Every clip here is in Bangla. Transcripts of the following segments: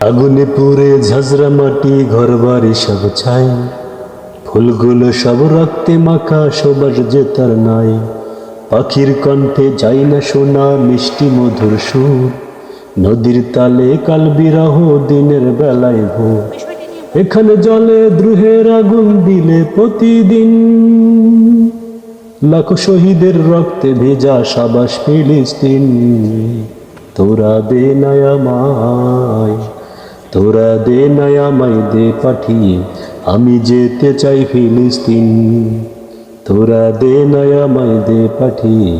আগুনে পুড়ে ঝাঁঝরা মাটি ঘর বাড়ি সব ছাই। ফুলগুলো সব রক্তে মাখা সবার যে তার নাই। পাখির কণ্ঠে যাই না শোনা মিষ্টি মধুর সুর। নদীর তালে কাল বিরহ দিনের বেলায় ভোর। এখানে জলে দ্রুহের আগুন দিলে প্রতিদিন। লাখো শহীদের রক্তে ভেজা সাবাস ফিলিস্তিন। তোরা দে নায়ামায় তোরা দে নায়ামাই দে পাঠিয়ে আমি যেতে চাই ফিলিস্তিন। তোরা দে নায়ামাই দে পাঠিয়ে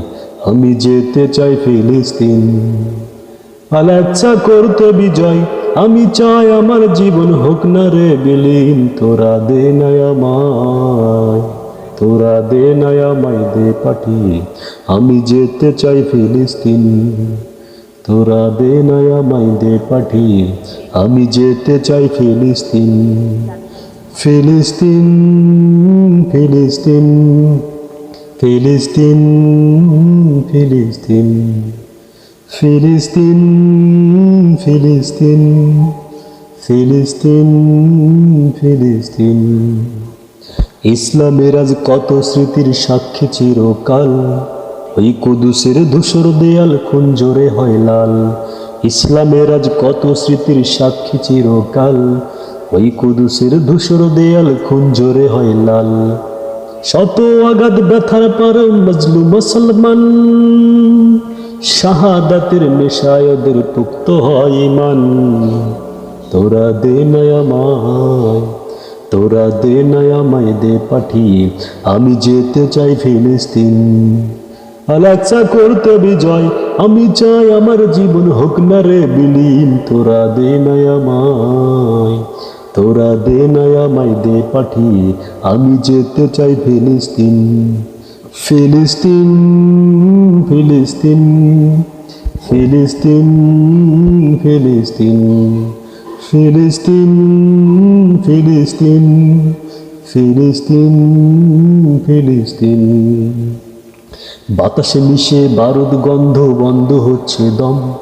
আমি যেতে চাই ফিলিস্তিন। আলাচ্ছা করতে বিজয়, আমি চাই আমার জীবন হোক না রে বিলীন। তোরা দে নায়ামায় তোরা দে নায়ামাই দে পাঠিয়ে আমি যেতে চাই ফিলিস্তিন। তোরা দে নায়ামাই দে পাঠিয়ে আমি যেতে চাই ফিলিস্তিন। ফিলিস্তিন ফিলিস্তিন ফিলিস্তিন ফিলিস্তিন। ফিলিস্তিন ফিলিস্তিন ফিলিস্তিন ফিলিস্তিন। ইসলামের আজ কত স্মৃতির সাক্ষী চিরকাল? ওই কুদুসের ধূসর দেয়াল খুঞ্জরে হয় লাল। ইসলামের আজ কত স্মৃতির সাক্ষী চিরকাল। ওই কুদুসের ধূসর দেয়াল খুঞ্জরে হয় লাল। শত আঘাত ব্যথার পর মজলু মুসলমান। শাহাদাতের নেশায় ওদের পুক্ত হয় ইমান তোরা দে তোরা দে নয়ামায় দে পাঠিয়ে। আমি যেতে চাই ফিলিস্তিন। আলাক্সা করতে বিজয়। আমি চাই আমার জীবন হোক না রে বিলীন। তোরা দে তোরা দে নয়ামায় দে পাঠিয়ে আমি যেতে চাই ফিলিস্তিন ফিলিস্তিন ফিলিস্তিন ফিলিস্তিন ফিলিস্তিন ফিলিস্তিন ফিলিস্তিন ফিলিস্তিন ফিলিস্তিন। বাতাসে মিশে বারুদ গন্ধ বন্ধ হচ্ছে দম।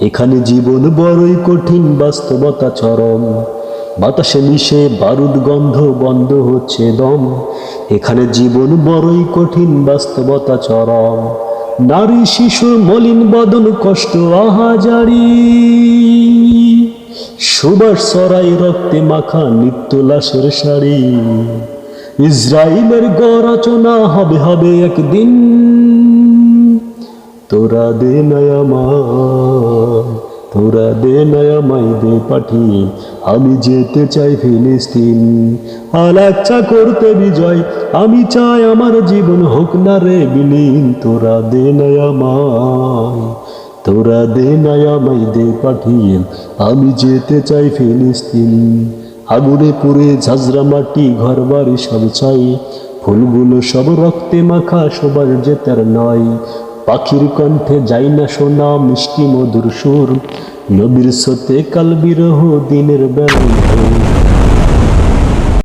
এখানে জীবন বড়ই কঠিন, বাস্তবতা চরম। বাতাসে মিশে বারুদ গন্ধ বন্ধ হচ্ছে দম। এখানে জীবন বড়ই কঠিন, বাস্তবতা চরম। নারী শিশুর মলিন, বদন, কষ্ট, আহাজারি। সুবাস, সরাই রক্তে মাখা নিত্য লাশের শাড়ি। ইসরায়েলের গরচনা হবে হবে একদিন। তোরা দে তোরা দে নয়ামাই দে পাঠিয়ে আমি যেতে চাই ফিলিস্তিন আলাচ্ছা করতে বিজয়। আমি চাই আমার জীবন হোক না রে বিলীন। তোরা দে নয়ামায় তোরা দে নয়ামাই দে পাঠিয়ে আমি যেতে চাই ফিলিস্তিন আগুনে পুড়ে ঝাঁঝরা মাটি, ঘর বাড়ি সব চাই। ফুলগুলো সব রক্তে মাখা সবার যেতার নয় পাখির কণ্ঠে যাই না শোনা মিষ্টি মধুর সুর। নবীর সতে কাল বিরহ, দিনের ভোর।